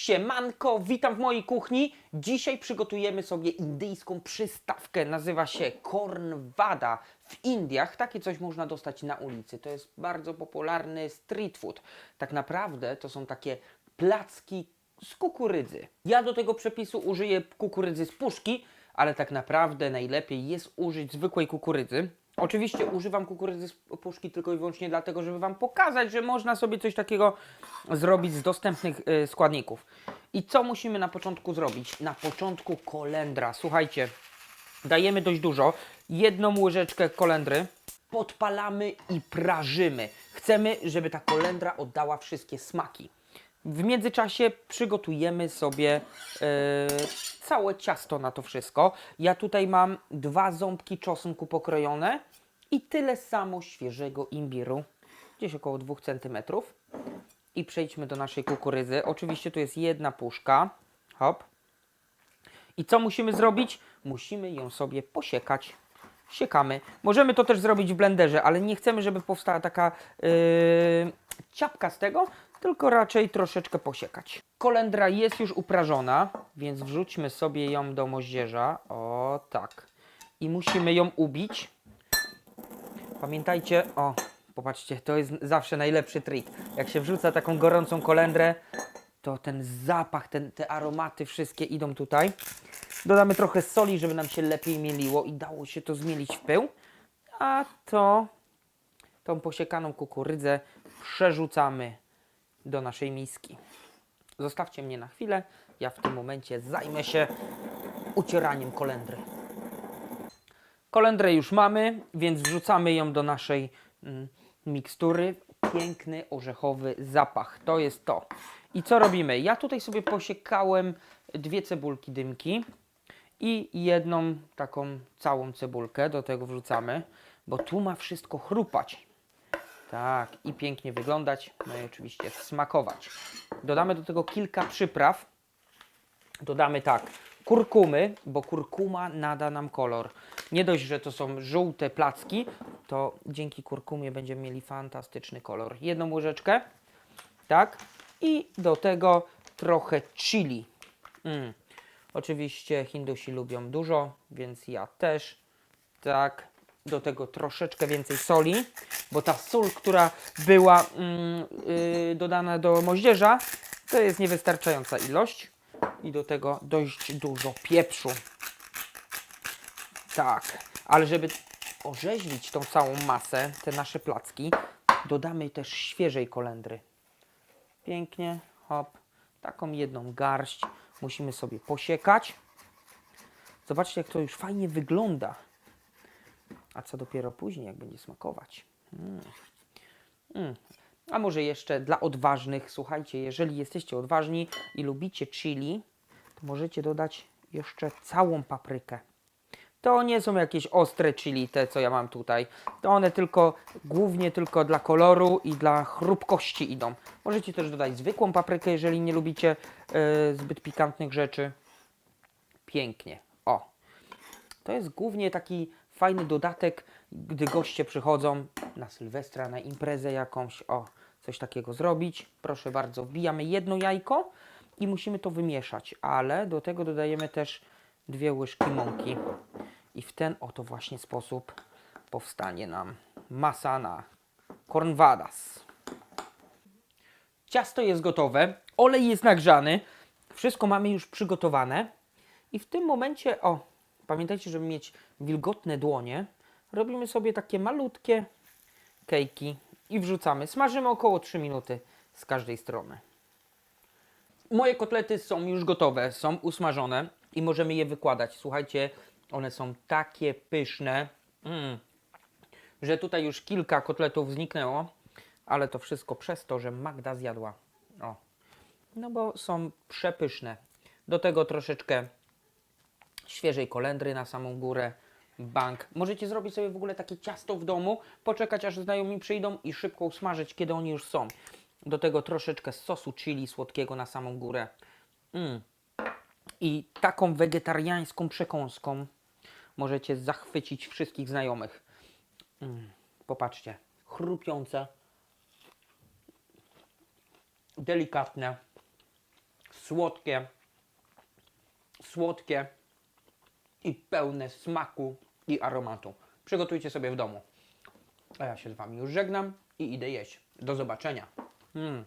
Siemanko, witam w mojej kuchni. Dzisiaj przygotujemy sobie indyjską przystawkę. Nazywa się korn vada. W Indiach takie coś można dostać na ulicy. To jest bardzo popularny street food. Tak naprawdę to są takie placki z kukurydzy. Ja do tego przepisu użyję kukurydzy z puszki, ale tak naprawdę najlepiej jest użyć zwykłej kukurydzy. Oczywiście używam kukurydzy z puszki tylko i wyłącznie dlatego, żeby Wam pokazać, że można sobie coś takiego zrobić z dostępnych y, składników. I co musimy na początku zrobić? Na początku kolendra. Słuchajcie, dajemy dość dużo. Jedną łyżeczkę kolendry podpalamy i prażymy. Chcemy, żeby ta kolendra oddała wszystkie smaki. W międzyczasie przygotujemy sobie e, całe ciasto na to wszystko. Ja tutaj mam dwa ząbki czosnku pokrojone i tyle samo świeżego imbiru, gdzieś około 2 cm. I przejdźmy do naszej kukurydzy. Oczywiście tu jest jedna puszka. Hop. I co musimy zrobić? Musimy ją sobie posiekać. Siekamy. Możemy to też zrobić w blenderze, ale nie chcemy, żeby powstała taka yy, ciapka z tego, tylko raczej troszeczkę posiekać. Kolendra jest już uprażona, więc wrzućmy sobie ją do moździerza. O tak. I musimy ją ubić. Pamiętajcie, o, popatrzcie, to jest zawsze najlepszy trik. Jak się wrzuca taką gorącą kolendrę, to ten zapach, ten, te aromaty wszystkie idą tutaj. Dodamy trochę soli, żeby nam się lepiej mieliło i dało się to zmielić w pył. A to tą posiekaną kukurydzę przerzucamy do naszej miski. Zostawcie mnie na chwilę, ja w tym momencie zajmę się ucieraniem kolendry. Kolendrę już mamy, więc wrzucamy ją do naszej mm, mikstury. Piękny orzechowy zapach. To jest to. I co robimy? Ja tutaj sobie posiekałem dwie cebulki dymki i jedną taką całą cebulkę do tego wrzucamy, bo tu ma wszystko chrupać. Tak, i pięknie wyglądać, no i oczywiście smakować. Dodamy do tego kilka przypraw. Dodamy tak, kurkumy, bo kurkuma nada nam kolor. Nie dość, że to są żółte placki, to dzięki kurkumie będziemy mieli fantastyczny kolor. Jedną łyżeczkę, tak, i do tego trochę chili. Mm. Oczywiście Hindusi lubią dużo, więc ja też. Tak, do tego troszeczkę więcej soli, bo ta sól, która była mm, yy, dodana do moździerza, to jest niewystarczająca ilość. I do tego dość dużo pieprzu. Tak, ale żeby orzeźwić tą całą masę, te nasze placki, dodamy też świeżej kolendry. Pięknie, hop, taką jedną garść musimy sobie posiekać. Zobaczcie, jak to już fajnie wygląda. A co dopiero później, jak będzie smakować. Mm. Mm. A może jeszcze dla odważnych, słuchajcie, jeżeli jesteście odważni i lubicie chili, to możecie dodać jeszcze całą paprykę. To nie są jakieś ostre chili, te co ja mam tutaj. To one tylko, głównie tylko dla koloru i dla chrupkości idą. Możecie też dodać zwykłą paprykę, jeżeli nie lubicie e, zbyt pikantnych rzeczy. Pięknie. O. To jest głównie taki fajny dodatek, gdy goście przychodzą na Sylwestra, na imprezę jakąś. O, coś takiego zrobić. Proszę bardzo, wbijamy jedno jajko i musimy to wymieszać, ale do tego dodajemy też dwie łyżki mąki. I w ten oto właśnie sposób powstanie nam masa na kornwadas. Ciasto jest gotowe, olej jest nagrzany, wszystko mamy już przygotowane. I w tym momencie, o, pamiętajcie, żeby mieć wilgotne dłonie, robimy sobie takie malutkie kejki i wrzucamy. Smażymy około 3 minuty z każdej strony. Moje kotlety są już gotowe, są usmażone i możemy je wykładać. Słuchajcie, one są takie pyszne, mm, że tutaj już kilka kotletów zniknęło, ale to wszystko przez to, że Magda zjadła. O. No bo są przepyszne. Do tego troszeczkę świeżej kolendry na samą górę. Bank. Możecie zrobić sobie w ogóle takie ciasto w domu, poczekać aż znajomi przyjdą i szybko usmażyć, kiedy oni już są. Do tego troszeczkę sosu chili słodkiego na samą górę. Mm. I taką wegetariańską przekąską możecie zachwycić wszystkich znajomych. Mm. Popatrzcie, chrupiące, delikatne, słodkie, słodkie i pełne smaku i aromatu. Przygotujcie sobie w domu. A ja się z Wami już żegnam i idę jeść. Do zobaczenia. Mm.